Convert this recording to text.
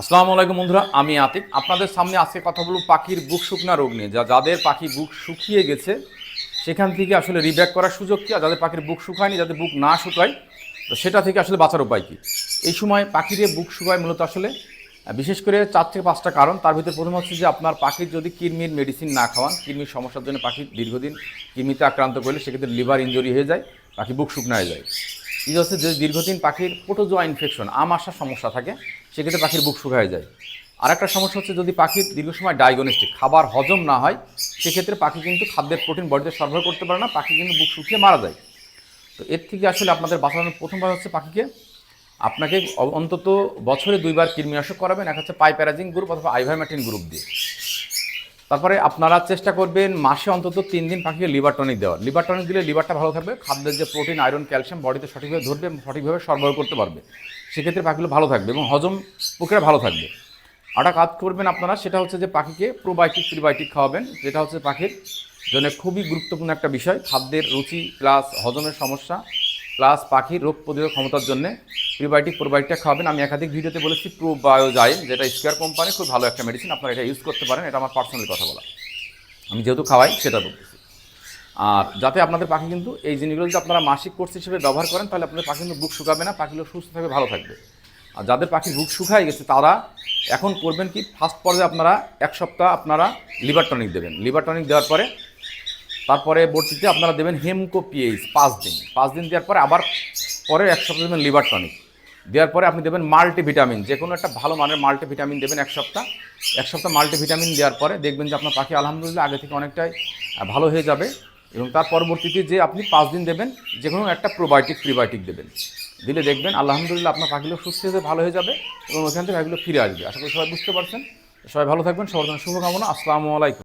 আসসালামু আলাইকুম বন্ধুরা, আমি আতিক। আপনাদের সামনে আজকে কথা বলব পাখির বুক শুকনা রোগ নিয়ে। যা যাদের পাখি বুক শুকিয়ে গেছে, সেখান থেকে আসলে রিব্যাক করার সুযোগ কি? আর যাদের পাখির বুক শুকায়নি, যাদের বুক না শুকায়, তো সেটা থেকে আসলে বাঁচার উপায় কী? এই সময় পাখির বুক শুকায় মূলত আসলে বিশেষ করে চার থেকে পাঁচটা কারণ। তার ভিতরে প্রথম হচ্ছে যে আপনার পাখির যদি কিডনির মেডিসিন না খাওয়ান, কিডনির সমস্যার জন্য পাখি দীর্ঘদিন কিডনিতে আক্রান্ত করলে সেক্ষেত্রে লিভার ইঞ্জুরি হয়ে যায়, পাখি বুক শুকনো হয়ে যায়। এই হচ্ছে যে দীর্ঘদিন পাখির পোটোজোয়া ইনফেকশন আম আসার সমস্যা থাকে, সেক্ষেত্রে পাখির বুক শুকায় যায়। আর একটা সমস্যা হচ্ছে যদি পাখির দীর্ঘ সময় ডায়াগনস্টিক খাবার হজম না হয়, সেক্ষেত্রে পাখি কিন্তু খাদ্যের প্রোটিন বডিতে সরবরাহ করতে পারে না, পাখি কিন্তু বুক শুকিয়ে মারা যায়। তো এর থেকে আসলে আপনাদের বাঁচানোর প্রথমবার হচ্ছে পাখিকে, আপনাকে অন্তত বছরে দুইবার কৃমিনাশক করাবেন, এক হচ্ছে পাইপ্যারাজিং গ্রুপ অথবা আইভারমেটিন গ্রুপ দিয়ে। তারপরে আপনারা চেষ্টা করবেন মাসে অন্তত তিন দিন পাখিকে লিভার টনিক দেওয়ার। লিভার টনিক দিলে লিভারটা ভালো থাকবে, খাদ্যের যে প্রোটিন, আয়রন, ক্যালসিয়াম বডিতে সঠিকভাবে ধরবে সঠিকভাবে সরবরাহ করতে পারবে। সেক্ষেত্রে পাখিগুলো ভালো থাকবে এবং হজম প্রক্রিয়া ভালো থাকবে। আরেকটা কাজ করবেন আপনারা, সেটা হচ্ছে যে পাখিকে প্রোবায়োটিক, প্রিবায়োটিক খাওয়াবেন। যেটা হচ্ছে পাখির জন্য খুবই গুরুত্বপূর্ণ একটা বিষয়, খাদ্যের রুচি প্লাস হজমের সমস্যা। প্লাস পাখির রোগ প্রতিরোধ ক্ষমতার জন্য প্রিবায়োটিক প্রোবায়োটিকটা খাওয়াবেন। আমি একাধিক ভিডিওতে বলেছি প্রোবায়োজাইল যেটা স্কোয়ার কোম্পানি খুব ভালো একটা মেডিসিন আপনারা এটা ইউজ করতে পারেন, এটা আমার পার্সোনাল কথা বলা। আমি যেহেতু খাওয়াই, সেটা বলতেছি। আর যাতে আপনাদের পাখি কিন্তু এই জিনিসগুলো যদি আপনারা মাসিক কোর্স হিসেবে ব্যবহার করেন, তাহলে আপনাদের পাখি কিন্তু বুক শুকাবে না, পাখিগুলো সুস্থ থাকবে, ভালো থাকবে। আর যাদের পাখি বুক শুকায় গেছে, তারা এখন করবেন কি ফার্স্ট পর্যায়ে আপনারা এক সপ্তাহ আপনারা লিভার টনিক দেবেন। লিভার টনিক দেওয়ার পরে তারপরে বর্তিতে আপনারা দেবেন হেমকো পিএইচ, পাঁচ দিন। পাঁচ দিন দেওয়ার পরে আবার পরে এক সপ্তাহ দেবেন লিভার টনিক। দেওয়ার পরে আপনি দেবেন মাল্টিভিটামিন, যে কোনো একটা ভালো মানের মাল্টিভিটামিন দেবেন এক সপ্তাহ। এক সপ্তাহ মাল্টিভিটামিন দেওয়ার পরে দেখবেন যে আপনার পাখি আলহামদুলিল্লাহ আগে থেকে অনেকটাই ভালো হয়ে যাবে এবং তার পরবর্তীতে যে আপনি পাঁচ দিন দেবেন, যে কোনো একটা প্রোবায়োটিক, প্রিবায়োটিক দেবেন। দিলে দেখবেন আলহামদুলিল্লাহ আপনার পাখিগুলো সুস্থ হয়ে ভালো হয়ে যাবে এবং ওখান থেকে পাখিগুলো ফিরে আসবে। আশা করি সবাই বুঝতে পারছেন। সবাই ভালো থাকবেন, সবার জন্য শুভকামনা। আসসালামু আলাইকুম।